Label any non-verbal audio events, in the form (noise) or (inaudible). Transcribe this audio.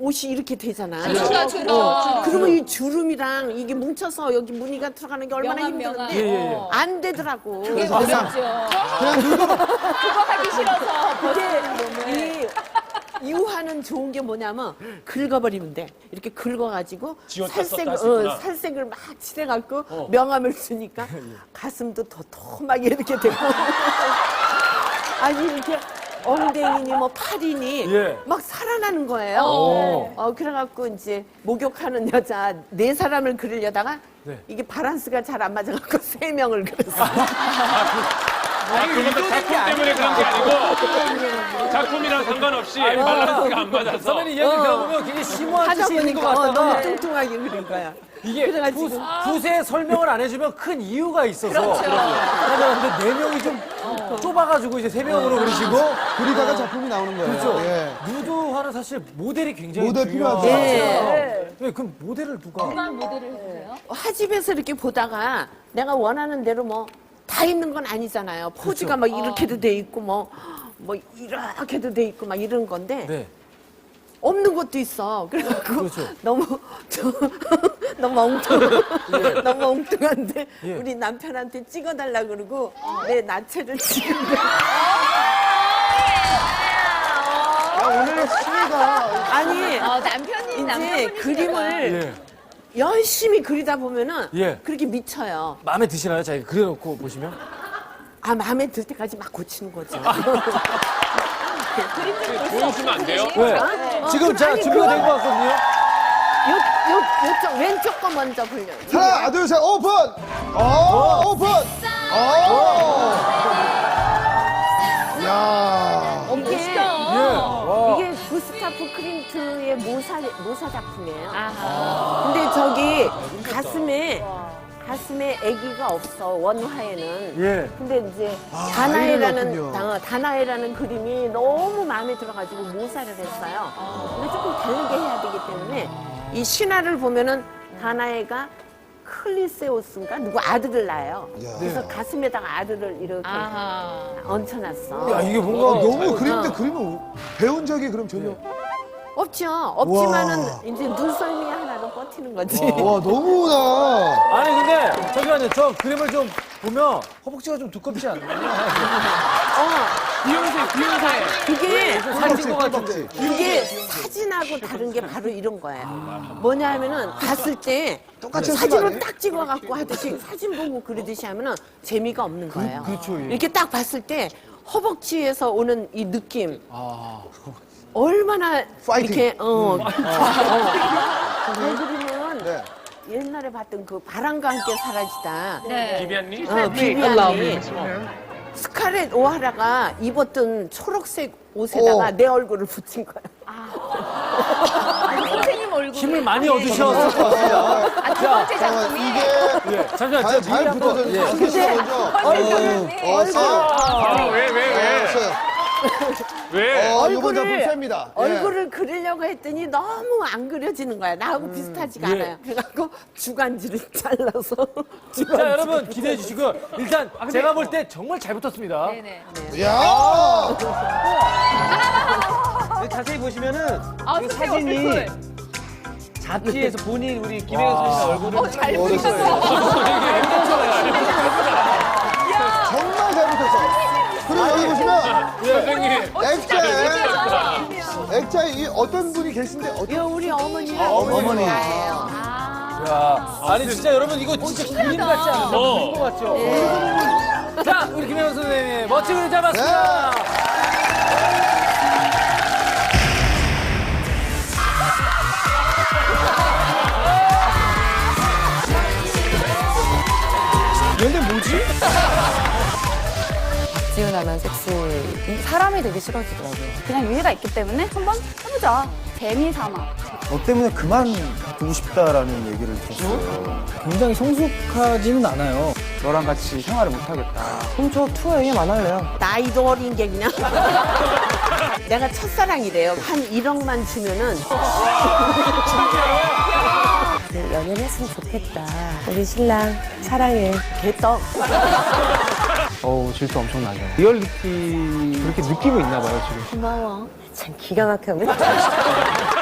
옷이 이렇게 되잖아. 주름, 주름. 어, 그러면 이 주름이랑 이게 뭉쳐서 여기 무늬가 들어가는 게 얼마나 명암, 명암. 힘든데 예, 예, 예. 안 되더라고. 그게 어렵죠. 그거 하기 싫어서 벗는 몸을. 이 유화는 좋은 게 뭐냐면 긁어버리면 돼. 이렇게 긁어가지고 지웠다 살색, 썼다. 어, 살색을 막 칠해갖고 명암을 쓰니까 (laughs) 가슴도 도톰하게 이렇게 되고 (laughs) 아니 이렇게 엉덩이니 뭐 팔이니 예. 막 살아나는 거예요. 오. 어, 그래갖고 이제 목욕하는 여자 네 사람을 그리려다가 네. 이게 바란스가 잘 안 맞아갖고 (laughs) 세 명을 그렸어. 아, 그건 다 작품 때문에 그런 게 아니고 (laughs) 작품이랑 상관없이 밸런스가 안 맞아서 선배님 이야기 들어보면 굉장히 심오한 하다 뜻이 있는 것 보니까 어, 너무 같다가 뚱뚱하게 그린 거야. 이게 그래가지고. 부, 붓에 설명을 안 해주면 큰 이유가 있어서 하나 근데 네 명이 좀 좁아가지고 이제 세 명으로 그러시고 그리다가 작품이 나오는 거예요. 그렇죠. 예. 누드화는 사실 모델이 굉장히 모델 중요하죠. 필요하죠. 예. 네, 그럼 모델을 누가? 누가 모델을 해주세요? 화집에서 이렇게 보다가 내가 원하는 대로 뭐 다 있는 건 아니잖아요. 포즈가 막 이렇게도 돼 있고 뭐, 뭐 이렇게도 돼 있고 막 이런 건데 네. 없는 것도 있어. 그래갖고 그렇죠. 너무 저, (laughs) 너무 엉뚱 너무 엉뚱한데 예. 우리 남편한테 찍어달라 그러고 내 나체를 찍은데 아, 오늘 시가 아니 어, 남편이 이제. 그림을 예. 열심히 그리다 보면은 예. 그렇게 미쳐요. 마음에 드시나요? 자기 그려놓고 보시면? 아 마음에 들 때까지 막 고치는 거죠. 그림 좀 보여주시면 안 돼요? 네. 어, 지금 아니, 준비가 된 것 같거든요. 요, 요, 요쪽 왼쪽 거 먼저 불려. 하나, 둘, 셋, 오픈! 어, 오픈! 어! 야 이게 예. 와. 이게 구스타프 크림트의 모사 모사 작품이에요. 아하. 근데 저기 가슴에 가슴에 아기가 없어 원화에는. 예. 근데 이제 아, 다나에라는 아이는 없군요. 다- 다나에라는 그림이 너무 마음에 들어가지고 모사를 했어요. 근데 조금 다르게 해야 되기 때문에 이 신화를 보면은 다나에가 클리세오스인가 누구 아들을 낳아요. 야. 그래서 가슴에다가 아들을 이렇게 아하. 얹혀놨어. 야, 이게 아, 뭔가 너무 그림인데 그림을 배운 적이 그럼 전혀. 없죠. 없지만은 와. 이제 눈썰미 하나로 버티는 거지. 와, 너무나. 아니 근데 잠시만요. 저 그림을 좀 보면 허벅지가 좀 두껍지 않나요? 어, 비욘세, 비욘세. 이게 살찐 것 같은데. 이게 사진하고 다른 게 바로 이런 거예요. 뭐냐면은 봤을 때 똑같이 거딱 찍어갖고 하듯이 사진 보고 그리듯이 하면은 재미가 없는 거예요. 그렇죠, 예. 이렇게 딱 봤을 때 허벅지에서 오는 이 느낌 아. 얼마나 파이팅. 이렇게 어, 어. 그 그림은 네. 옛날에 봤던 그 바람과 함께 사라지다. 네. 비비안님? 어, 비비안이 스카렛 오하라가 입었던 초록색 옷에다가 어. 내 얼굴을 붙인 거야. 아니, 선생님 얼굴. 힘을 많이 얻으셨을 것 같아요. 아, 두 번째 잠깐만, 작품이. 이게 예. 잠시만 잘, 저 잘 미리 한번 예. 있는 게 먼저. 어, 어, 써요. 아, 왜, 왜, 왜? 어, 써요. 왜? 어, 얼굴을- 작품 셉니다. 예. 얼굴을 그리려고 했더니 너무 안 그려지는 거야. 나하고 비슷하지가 예. 않아요. 그래갖고 주간지를 (laughs) 잘라서 자 여러분 (laughs) 기대해 주시고요. 일단 제가 볼 때 정말 잘 붙었습니다. 네네. 야 여기 자세히 보시면은 아, 이 선생님 사진이 얼굴. 잡지에서 본인 우리 김혜경 선수 얼굴을 어, 잘 어렸어요. 보셨어. 정말 잘 붙었어. 그리고 여기 보시면 선생님. 액자에 액자에 이 어떤 분이 계신데 어떤 이거 우리 어머니랑 아, 어머니. 예요 야, 아니 진짜 여러분 이거 진짜 그림 같지 않으세요? 어. 그림 것 같죠? 자 우리 김혜영 선생님 멋진 그림 잡았습니다. 얘네 지훈하면 섹시 사람이 되게 싫어지더라고요. 그냥 유희가 있기 때문에 한번 해보자. 재미 삼아. 너 때문에 그만 두고 싶다라는 얘기를 들었어요. 굉장히 성숙하지는 않아요. 너랑 같이 생활을 못하겠다. 그럼 저 투어에 안 할래요. 나이도 어린 게 그냥. (laughs) 내가 첫사랑이래요. 한 1억만 주면은 연애를 했으면 좋겠다. 우리 신랑 사랑해. 개떡. 어우, 질투 엄청나죠. 리얼리티 그렇게 느끼고 있나 봐요, 지금. 고마워. 참 기가 막혀. (laughs)